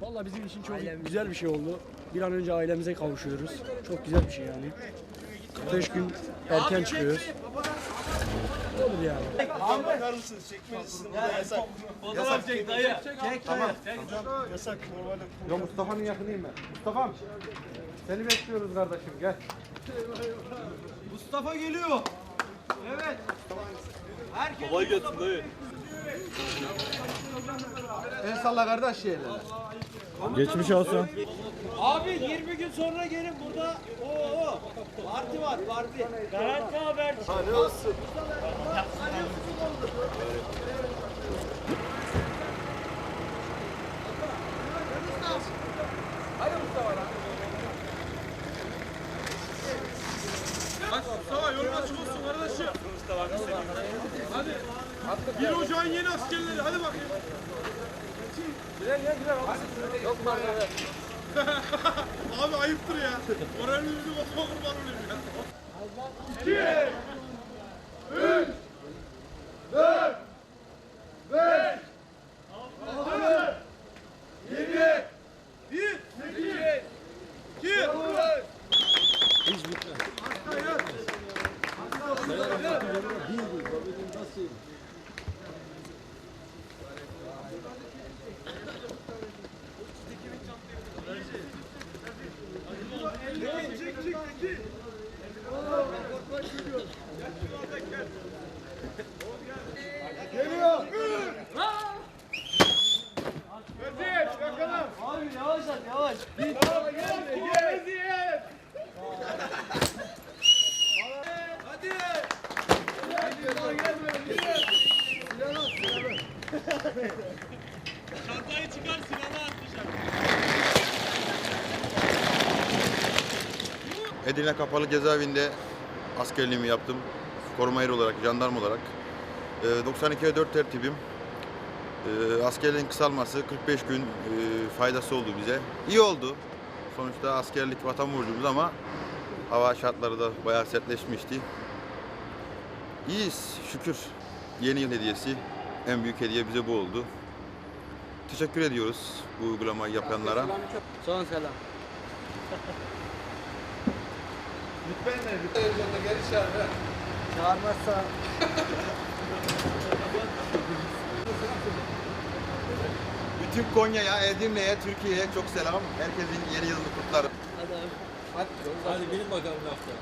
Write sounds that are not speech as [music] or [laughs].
Vallahi bizim için çok güzel bir şey oldu. Bir an önce ailemize kavuşuyoruz. Çok güzel bir şey yani. 45 gün erken çıkıyoruz. Olur yani. Bakar mısınız? Çekmelisin. Burada yasak. Fotoğraf çek dayı. Yasak. Normalde Ya Mustafa'nın yakınıyım ben. Mustafa'm. Seni bekliyoruz kardeşim gel. Mustafa geliyor. Evet. Herkes Kolay gelsin dayı. El salla kardeş yerlere. Geçmiş olsun. Abi 20 gün sonra gelin burada. Oo, parti var parti. Garanti haber. ne olsun? Mustafa yolun açık olsun kardeşim. Hadi. Bir ocağın yeni askerleri. Hadi bakayım. [laughs] Abi ayıptır ya. Moralimizi bozma kurban olayım ya. Edirne Kapalı Cezaevinde askerliğimi yaptım. Koruma eri olarak, jandarma olarak. Ee, 92'ye 4 tertibim. Ee, askerliğin kısalması 45 gün e, faydası oldu bize. İyi oldu. Sonuçta askerlik vatan borcumuz ama hava şartları da bayağı sertleşmişti. İyiyiz şükür. Yeni yıl hediyesi. En büyük hediye bize bu oldu. Teşekkür ediyoruz bu uygulamayı yapanlara. Son selam. Çağırmazsa Bütün Konya'ya, Edirne'ye, Türkiye'ye çok selam. Herkesin yeni yılını kutlarım. Hadi gelin bakalım lafta.